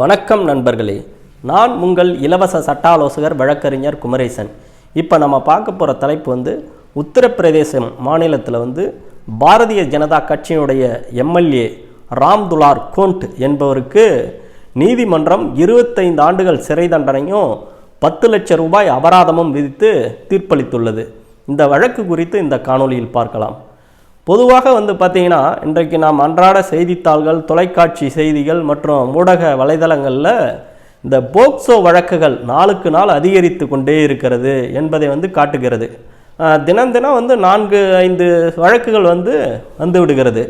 வணக்கம் நண்பர்களே. நான் உங்கள் இலவச சட்ட ஆலோசகர் வழக்கறிஞர் குமரேசன். இப்போ நம்ம பார்க்க போகிற தலைப்பு வந்து உத்தரப்பிரதேசம் மாநிலத்தில் வந்து பாரதிய ஜனதா கட்சியினுடைய எம்எல்ஏ ராம் துலார் கோண்ட் என்பவருக்கு நீதிமன்றம் இருபத்தைந்து ஆண்டுகள் சிறை தண்டனையும் பத்து லட்சம் ரூபாய் அபராதமும் விதித்து தீர்ப்பளித்துள்ளது. இந்த வழக்கு குறித்து இந்த காணொளியில் பார்க்கலாம். பொதுவாக வந்து பார்த்திங்கன்னா இன்றைக்கு நாம் அன்றாட செய்தித்தாள்கள் தொலைக்காட்சி செய்திகள் மற்றும் ஊடக வலைதளங்களில் இந்த போக்சோ வழக்குகள் நாளுக்கு நாள் அதிகரித்து கொண்டே இருக்கிறது என்பதை வந்து காட்டுகிறது. தினம் தினம் வந்து நான்கு ஐந்து வழக்குகள் வந்து வந்து விடுகிறது.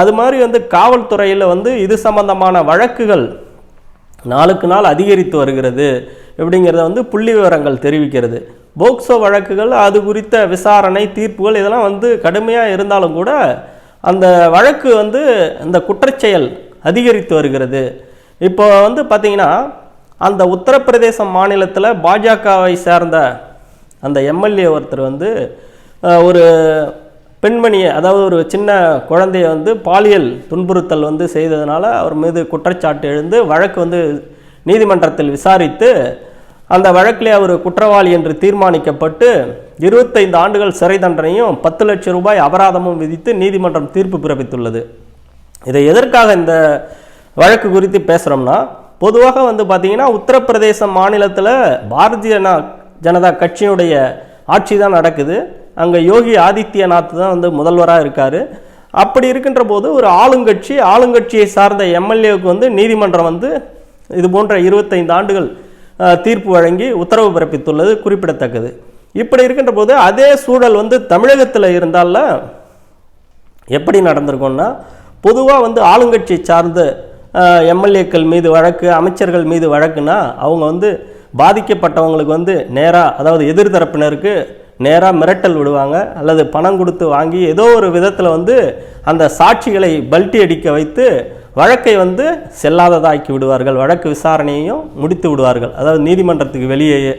அது மாதிரி வந்து காவல்துறையில் வந்து இது சம்பந்தமான வழக்குகள் நாளுக்கு நாள் அதிகரித்து வருகிறது. அப்படிங்கிறத வந்து புள்ளி விவரங்கள் தெரிவிக்கிறது. போக்சோ வழக்குகள் அது குறித்த விசாரணை தீர்ப்புகள் இதெல்லாம் வந்து கடுமையாக இருந்தாலும் கூட அந்த வழக்கு வந்து இந்த குற்றச்செயல் அதிகரித்து வருகிறது. இப்போ வந்து பார்த்திங்கன்னா அந்த உத்தரப்பிரதேச மாநிலத்தில் பாஜகவை சேர்ந்த அந்த எம்எல்ஏ ஒருத்தர் வந்து ஒரு பெண்மணியை அதாவது ஒரு சின்ன குழந்தைய வந்து பாலியல் துன்புறுத்தல் வந்து செய்ததுனால அவர் மீது குற்றச்சாட்டு எழுந்து வழக்கு வந்து நீதிமன்றத்தில் விசாரித்து அந்த வழக்கில் அவர் குற்றவாளி என்று தீர்மானிக்கப்பட்டு இருபத்தைந்து ஆண்டுகள் சிறை தண்டனையும் பத்து லட்சம் ரூபாய் அபராதமும் விதித்து நீதிமன்றம் தீர்ப்பு பிறப்பித்துள்ளது. இதை எதற்காக இந்த வழக்கு குறித்து பேசுகிறோம்னா பொதுவாக வந்து பார்த்தீங்கன்னா உத்தரப்பிரதேச மாநிலத்தில் பாரதிய ஜனதா கட்சியினுடைய ஆட்சி தான் நடக்குது. அங்கே யோகி ஆதித்யநாத் தான் வந்து முதல்வராக இருக்கார். அப்படி இருக்கின்ற போது ஒரு ஆளுங்கட்சி ஆளுங்கட்சியை சார்ந்த எம்எல்ஏவுக்கு வந்து நீதிமன்றம் வந்து இது போன்ற இருபத்தைந்து ஆண்டுகள் தீர்ப்பு வழங்கி உத்தரவு பிறப்பித்துள்ளது குறிப்பிடத்தக்கது. இப்படி இருக்கின்ற போது அதே சூழல் வந்து தமிழகத்தில் இருந்தால எப்படி நடந்திருக்கும்னா பொதுவாக வந்து ஆளுங்கட்சி சார்ந்த எம்எல்ஏக்கள் மீது வழக்கு அமைச்சர்கள் மீது வழக்குனா அவங்க வந்து பாதிக்கப்பட்டவங்களுக்கு வந்து நேராக அதாவது எதிர்தரப்பினருக்கு நேராக மிரட்டல் விடுவாங்க அல்லது பணம் கொடுத்து வாங்கி ஏதோ ஒரு விதத்தில் வந்து அந்த சாட்சிகளை பல்ட்டி அடிக்க வைத்து வழக்கை வந்து செல்லாததாக்கி விடுவார்கள். வழக்கு விசாரணையையும் முடித்து விடுவார்கள். அதாவது நீதிமன்றத்துக்கு வெளியேயே.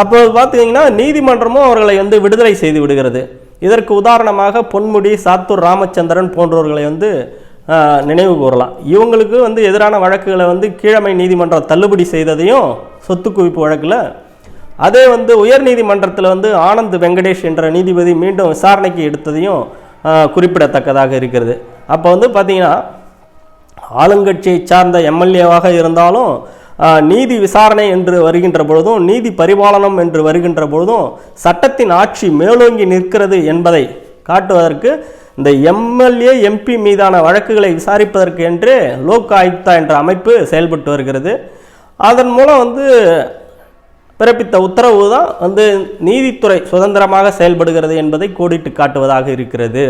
அப்போது பார்த்தீங்கன்னா நீதிமன்றமும் அவர்களை வந்து விடுதலை செய்து விடுகிறது. இதற்கு உதாரணமாக பொன்முடி சாத்தூர் ராமச்சந்திரன் போன்றவர்களை வந்து நினைவு கூறலாம். இவங்களுக்கு வந்து எதிரான வழக்குகளை வந்து கீழமை நீதிமன்றம் தள்ளுபடி செய்ததையும் சொத்து குவிப்பு வழக்கில் அதே வந்து உயர்நீதிமன்றத்தில் வந்து ஆனந்த் வெங்கடேஷ் என்ற நீதிபதி மீண்டும் விசாரணைக்கு எடுத்ததையும் குறிப்பிடத்தக்கதாக இருக்கிறது. அப்போ வந்து பார்த்தீங்கன்னா ஆளுங்கட்சியை சார்ந்த எம்எல்ஏவாக இருந்தாலும் நீதி விசாரணை என்று வருகின்ற பொழுதும் நீதி பரிபாலனம் என்று வருகின்ற பொழுதும் சட்டத்தின் ஆட்சி மேலோங்கி நிற்கிறது என்பதை காட்டுவதற்கு இந்த எம்எல்ஏ எம்பி மீதான வழக்குகளை விசாரிப்பதற்கு என்று லோக் ஆயுக்தா என்ற அமைப்பு செயல்பட்டு வருகிறது. அதன் மூலம் வந்து பிறப்பித்த உத்தரவு தான் வந்து நீதித்துறை சுதந்திரமாக செயல்படுகிறது என்பதை கோடிட்டு காட்டுவதாக இருக்கிறது.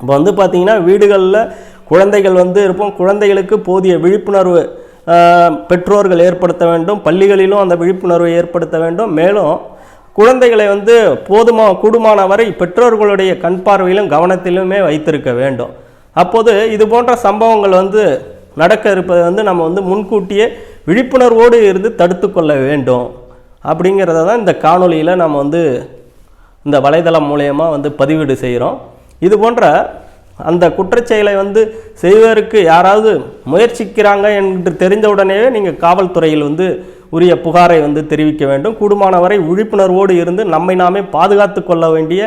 இப்போ வந்து பார்த்தீங்கன்னா வீடுகளில் குழந்தைகள் வந்து இருப்போம். குழந்தைகளுக்கு போதிய விழிப்புணர்வு பெற்றோர்கள் ஏற்படுத்த வேண்டும். பள்ளிகளிலும் அந்த விழிப்புணர்வை ஏற்படுத்த வேண்டும். மேலும் குழந்தைகளை வந்து போதுமா கூடுமான வரை பெற்றோர்களுடைய கண் பார்வையிலும் கவனத்திலுமே வைத்திருக்க வேண்டும். அப்போது இது போன்ற சம்பவங்கள் வந்து நடக்க இருப்பதை வந்து நம்ம வந்து முன்கூட்டியே விழிப்புணர்வோடு இருந்து தடுத்து கொள்ள வேண்டும். அப்படிங்கிறத தான் இந்த காணொலியில் நம்ம வந்து இந்த வலைதளம் மூலயமா வந்து பதிவீடு செய்கிறோம் இது போன்ற அந்த குற்றச்செயலை வந்து செய்வதற்கு யாராவது முயற்சிக்கிறாங்க என்று தெரிந்தவுடனே நீங்கள் காவல்துறையில் வந்து உரிய புகாரை வந்து தெரிவிக்க வேண்டும். கூடுமானவரை விழிப்புணர்வோடு இருந்து நம்மை நாமே பாதுகாத்து கொள்ள வேண்டிய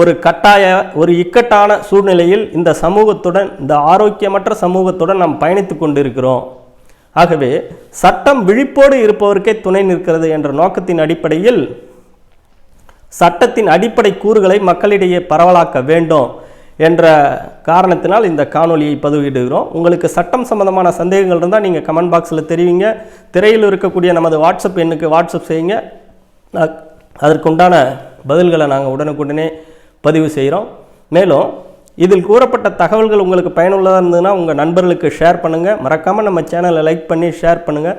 ஒரு கட்டாய ஒரு இக்கட்டான சூழ்நிலையில் இந்த சமூகத்துடன் இந்த ஆரோக்கியமற்ற சமூகத்துடன் நாம் பயணித்து கொண்டிருக்கிறோம். ஆகவே சட்டம் விழிப்போடு இருப்பவருக்கே துணை நிற்கிறது என்ற நோக்கத்தின் அடிப்படையில் சட்டத்தின் அடிப்படை கூறுகளை மக்களிடையே பரவலாக்க வேண்டும் என்ற காரணத்தினால் இந்த காணொலியை பதிவிடுகிறோம். உங்களுக்கு சட்டம் சம்பந்தமான சந்தேகங்கள் இருந்தால் நீங்கள் கமெண்ட் பாக்ஸில் தெரிவிங்க. திரையில் இருக்கக்கூடிய நமது வாட்ஸ்அப் எண்ணுக்கு வாட்ஸ்அப் செய்யுங்க. அதற்குண்டான பதில்களை நாங்கள் உடனுக்குடனே பதிவு செய்கிறோம் மேலும் இதில் கூறப்பட்ட தகவல்கள் உங்களுக்கு பயனுள்ளதாக இருந்ததுன்னா உங்கள் நண்பர்களுக்கு ஷேர் பண்ணுங்கள் மறக்காமல் நம்ம சேனலை லைக் பண்ணி ஷேர் பண்ணுங்கள்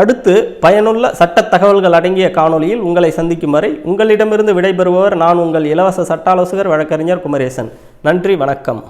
அடுத்து பயனுள்ள சட்ட தகவல்கள் அடங்கிய காணொலியில் உங்களை சந்திக்கும் வரை உங்களிடமிருந்து விடைபெறுபவர் நான் உங்கள் இலவச சட்ட ஆலோசகர் வழக்கறிஞர் குமரேசன். நன்றி வணக்கம்.